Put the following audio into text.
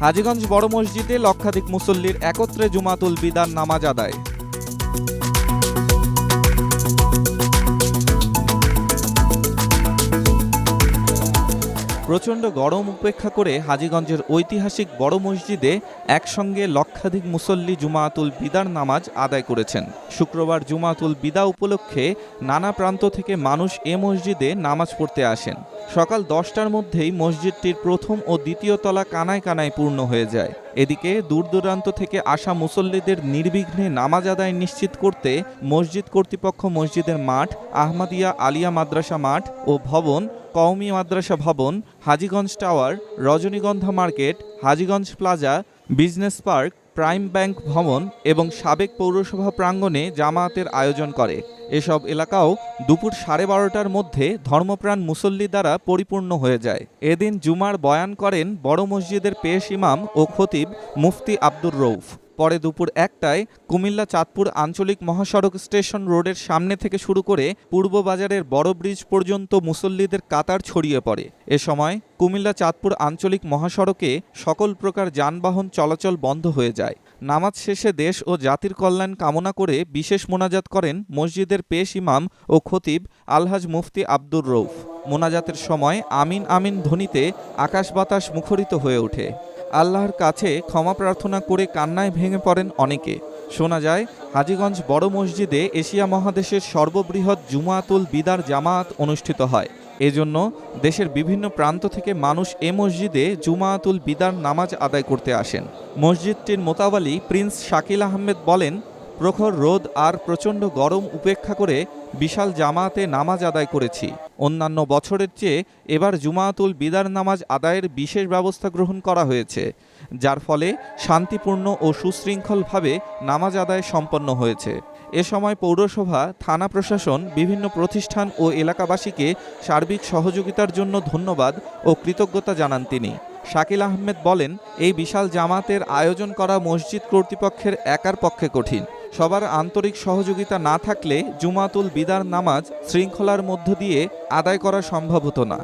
হাজীগঞ্জ বড় মসজিদে লক্ষাধিক মুসল্লির একত্রে জুমাতুল বিদার নামাজ আদায়। প্রচণ্ড গরম উপেক্ষা করে হাজীগঞ্জের ঐতিহাসিক বড় মসজিদে একসঙ্গে লক্ষাধিক মুসল্লি জুমাতুল বিদার নামাজ আদায় করেছেন। শুক্রবার জুমাতুল বিদা উপলক্ষে নানা প্রান্ত থেকে মানুষ এ মসজিদে নামাজ পড়তে আসেন। সকাল দশটার মধ্যেই মসজিদটির প্রথম ও দ্বিতীয় তলা কানায় কানায় পূর্ণ হয়ে যায়। এদিকে দূর দূরান্ত থেকে আসা মুসল্লিদের নির্বিঘ্নে নামাজ আদায় নিশ্চিত করতে মসজিদ কর্তৃপক্ষ মসজিদের মাঠ, আহমদিয়া আলিয়া মাদ্রাসা মাঠ ও ভবন, কওমি মাদ্রাসা ভবন, Hajiganj tower, Rajanigandha market, Hajiganj plaza, business park, prime bank ভবন এবং সাবেক পৌরসভা প্রাঙ্গণে জামায়াতের আয়োজন করে। এসব এলাকাও দুপুর সাড়ে বারোটার মধ্যে ধর্মপ্রাণ মুসল্লি দ্বারা পরিপূর্ণ হয়ে যায়। এদিন জুমার বয়ান করেন বড় মসজিদের পেশ ইমাম ও খতিব মুফতি আব্দুর রৌফ পরে দুপুর একটায় কুমিল্লা চাঁদপুর আঞ্চলিক মহাসড়ক স্টেশন রোডের সামনে থেকে শুরু করে পূর্ব বাজারের বড় ব্রিজ পর্যন্ত মুসল্লিদের কাতার ছড়িয়ে পড়ে। এ সময় কুমিল্লা চাঁদপুর আঞ্চলিক মহাসড়কে সকল প্রকার যানবাহন চলাচল বন্ধ হয়ে যায়। নামাজ শেষে দেশ ও জাতির কল্যাণ কামনা করে বিশেষ মোনাজাত করেন মসজিদের পেশ ইমাম ও খতিব আলহাজ মুফতি আব্দুর রৌফ মোনাজাতের সময় আমিন আমিন ধ্বনিতে আকাশ বাতাস মুখরিত হয়ে ওঠে। আল্লাহর কাছে ক্ষমা প্রার্থনা করে কান্নায় ভেঙে পড়েন অনেকে। শোনা যায়, হাজীগঞ্জ বড় মসজিদে এশিয়া মহাদেশের সর্ববৃহৎ জুমাতুল বিদার জামায়াত অনুষ্ঠিত হয়। এজন্য দেশের বিভিন্ন প্রান্ত থেকে মানুষ এ মসজিদে জুমাতুল বিদার নামাজ আদায় করতে আসেন। মসজিদটির মোতাবালি প্রিন্স শাকিল আহমেদ বলেন, প্রখর রোদ আর প্রচণ্ড গরম উপেক্ষা করে বিশাল জামাতে নামাজ আদায় করেছি। অন্যান্য বছরের চেয়ে এবার জুমাতুল বিদার নামাজ আদায়ের বিশেষ ব্যবস্থা গ্রহণ করা হয়েছে, যার ফলে শান্তিপূর্ণ ও সুশৃঙ্খলভাবে নামাজ আদায় সম্পন্ন হয়েছে। এ সময় পৌরসভা, থানা প্রশাসন, বিভিন্ন প্রতিষ্ঠান ও এলাকাবাসীকে সার্বিক সহযোগিতার জন্য ধন্যবাদ ও কৃতজ্ঞতা জানান তিনি। শাকিল আহমেদ বলেন, এই বিশাল জামাতের আয়োজন করা মসজিদ কর্তৃপক্ষের একার পক্ষে কঠিন। সবার আন্তরিক সহযোগিতা না থাকলে জুমাতুল বিদার নামাজ শৃঙ্খলার মধ্য দিয়ে আদায় করা সম্ভব হতো না।